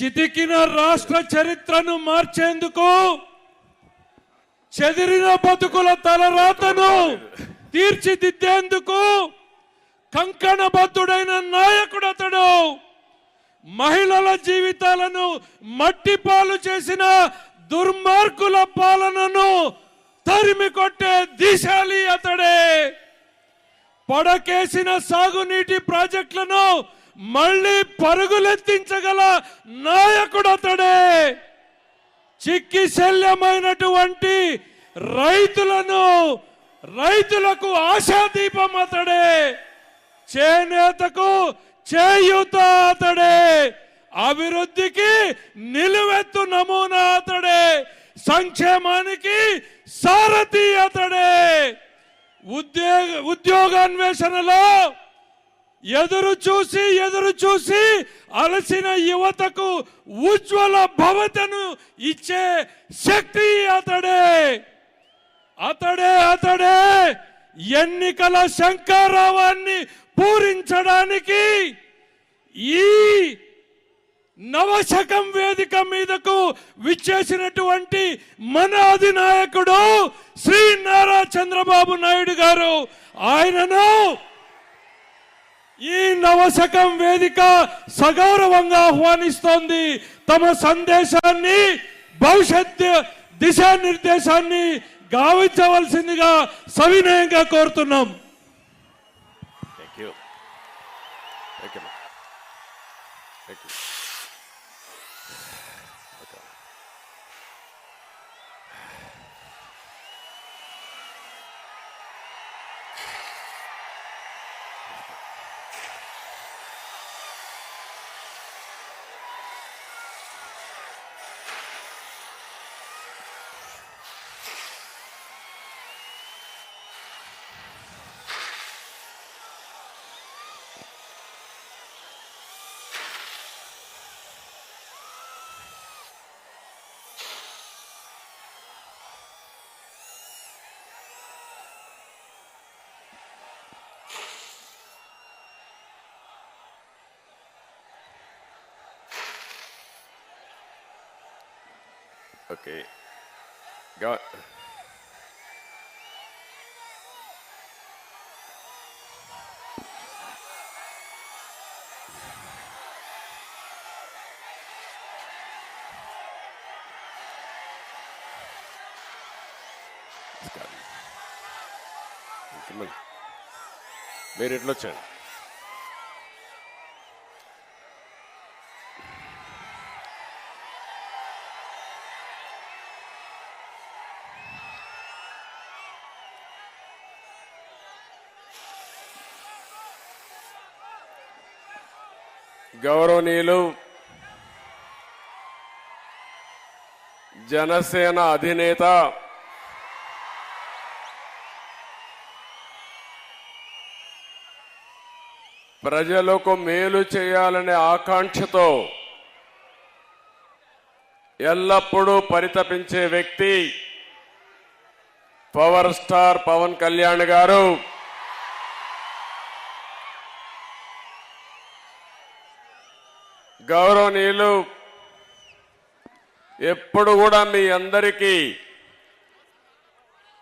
చితికిన రాష్ట్ర చరిత్రను మార్చేందుకు చెదిరిన బతుకుల తలరాతను తీర్చిదిద్దేందుకు కంకణబద్ధుడైన నాయకుడు అతడు. మహిళల జీవితాలను మట్టి పాలు చేసిన దుర్మార్గుల పాలనను తరిమి కొట్టే దిశాలి అతడే. పడకేసిన సాగునీటి ప్రాజెక్టులను మళ్ళీ పరుగులెత్తించగల నాయకుడు అతడే చిక్కి శల్యమైనటువంటి రైతులను రైతులకు ఆశాదీపం అతడే. చేనేతకు చేయూత అతడే. అభివృద్ధికి నిలువెత్తు నమూనా అతడే. సంక్షేమానికి సారథి అతడే. ఉద్యోగ ఉద్యోగాన్వేషణలో ఎదురు చూసి ఎదురు చూసి అలసిన యువతకు ఉజ్వల భవతను ఇచ్చే శక్తి అతడే. అతడే అతడే. ఎన్నికల శంకారావాన్ని పూరించడానికి ఈ నవశకం వేదిక మీదకు విచ్చేసినటువంటి మన అధినాయకుడు శ్రీ నారా చంద్రబాబు నాయుడు గారు. ఆయనను ఈ నవశకం వేదిక సగౌరవంగా ఆహ్వానిస్తోంది తమ సందేశాన్ని భవిష్యత్ దిశానిర్దేశాన్ని గావించవలసిందిగా సవినయంగా కోరుతున్నాం Thank you. Thank you. Okay. Got. Come on. Made it look గౌరవనీయులు జనసేన అధినేత ప్రజలకు మేలు చేయాలనే ఆకాంక్షతో ఎల్లప్పుడూ పరితపించే వ్యక్తి పవర్ స్టార్ పవన్ కళ్యాణ్ గారు. గౌరవనీయులు ఎప్పుడు కూడా మీ అందరికీ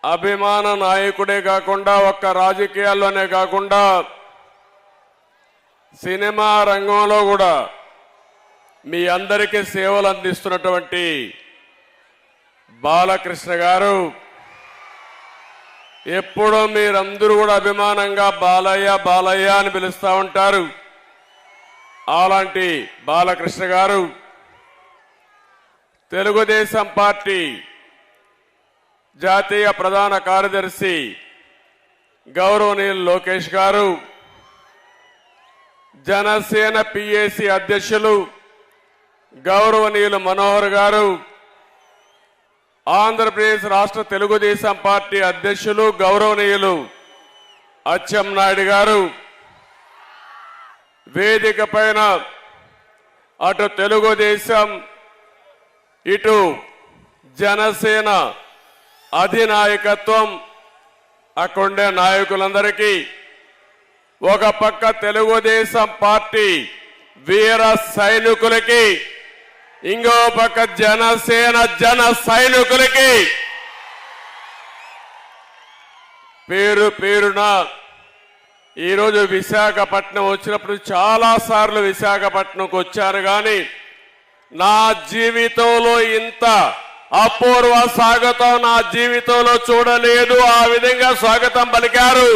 అభిమాన నాయకుడే కాకుండా ఒక్క రాజకీయాల్లోనే కాకుండా సినిమా రంగంలో కూడా మీ అందరికీ సేవలు అందిస్తున్నటువంటి బాలకృష్ణ గారు ఎప్పుడూ మీరందరూ కూడా అభిమానంగా బాలయ్య బాలయ్య అని పిలుస్తూ ఉంటారు. అలాంటి బాలకృష్ణ గారు తెలుగుదేశం పార్టీ జాతీయ ప్రధాన కార్యదర్శి గౌరవనీయులు లోకేష్ గారు జనసేన పిఏసి అధ్యక్షులు గౌరవనీయులు మనోహర్ గారు ఆంధ్రప్రదేశ్ రాష్ట్ర తెలుగుదేశం పార్టీ అధ్యక్షులు గౌరవనీయులు అచ్చెన్నాయుడు గారు వేదిక పైన అటు తెలుగుదేశం ఇటు జనసేన అధినాయకత్వం అక్కడుండే నాయకులందరికీ ఒక పక్క తెలుగుదేశం పార్టీ వీర సైనికులకి ఇంకో పక్క జనసేన జన సైనికులకి పేరు పేరున ఈరోజు విశాఖపట్నం వచ్చినప్పుడు చాలా సార్లు విశాఖపట్నంకి వచ్చారు కానీ నా జీవితంలో ఇంత అపూర్వ స్వాగతం నా జీవితంలో చూడలేదు. ఆ విధంగా స్వాగతం పలికారు.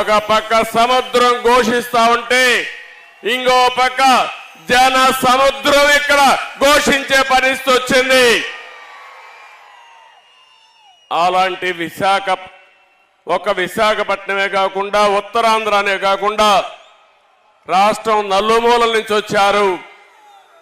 ఒక పక్క సముద్రం ఘోషిస్తా ఉంటే ఇంకో పక్క జన సముద్రం ఇక్కడ ఘోషించే పరిస్థితి వచ్చింది. అలాంటి విశాఖ ఒక విశాఖపట్నమే కాకుండా ఉత్తరాంధ్రనే కాకుండా రాష్ట్రం నలుమూలల నుంచి వచ్చారు.